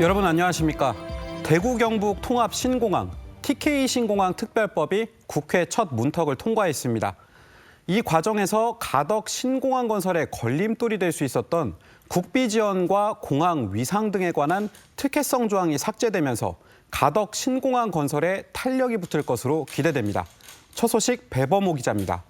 여러분 안녕하십니까? 대구 경북 통합 신공항 TK 신공항 특별법이 국회 첫 문턱을 통과했습니다. 이 과정에서 가덕 신공항 건설에 걸림돌이 될 수 있었던 국비 지원과 공항 위상 등에 관한 특혜성 조항이 삭제되면서 가덕 신공항 건설에 탄력이 붙을 것으로 기대됩니다. 첫 소식 배범호 기자입니다.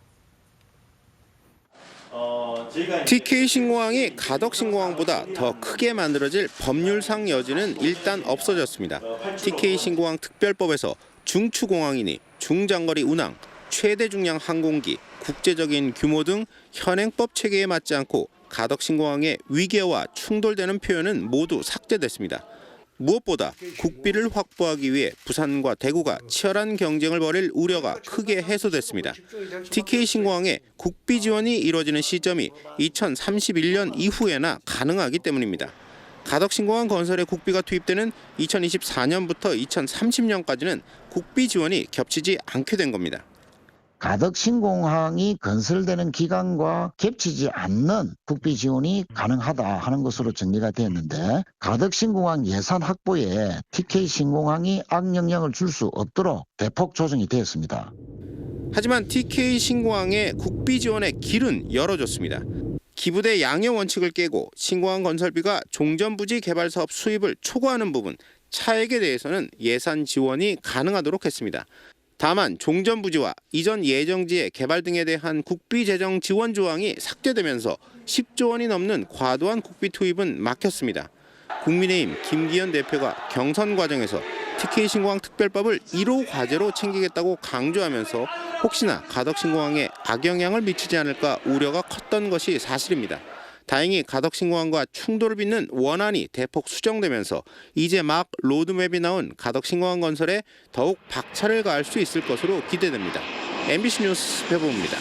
TK 신공항이 가덕 신공항보다 더 크게 만들어질 법률상 여지는 일단 없어졌습니다. TK 신공항 특별법에서 중추공항이니 중장거리 운항, 최대 중량 항공기, 국제적인 규모 등 현행법 체계에 맞지 않고 가덕 신공항의 위계와 충돌되는 표현은 모두 삭제됐습니다. 무엇보다 국비를 확보하기 위해 부산과 대구가 치열한 경쟁을 벌일 우려가 크게 해소됐습니다. TK 신공항의 국비 지원이 이루어지는 시점이 2031년 이후에나 가능하기 때문입니다. 가덕 신공항 건설에 국비가 투입되는 2024년부터 2030년까지는 국비 지원이 겹치지 않게 된 겁니다. 가덕 신공항이 건설되는 기간과 겹치지 않는 국비 지원이 가능하다 하는 것으로 정리가 되었는데 가덕 신공항 예산 확보에 TK 신공항이 악영향을 줄 수 없도록 대폭 조정이 되었습니다. 하지만 TK 신공항의 국비 지원의 길은 열어졌습니다. 기부대 양형 원칙을 깨고 신공항 건설비가 종전부지 개발 사업 수입을 초과하는 부분 차액에 대해서는 예산 지원이 가능하도록 했습니다. 다만 종전부지와 이전 예정지의 개발 등에 대한 국비 재정 지원 조항이 삭제되면서 10조 원이 넘는 과도한 국비 투입은 막혔습니다. 국민의힘 김기현 대표가 경선 과정에서 TK 신공항 특별법을 1호 과제로 챙기겠다고 강조하면서 혹시나 가덕 신공항에 악영향을 미치지 않을까 우려가 컸던 것이 사실입니다. 다행히 가덕 신공항과 충돌을 빚는 원안이 대폭 수정되면서 이제 막 로드맵이 나온 가덕 신공항 건설에 더욱 박차를 가할 수 있을 것으로 기대됩니다. MBC 뉴스 배보입니다.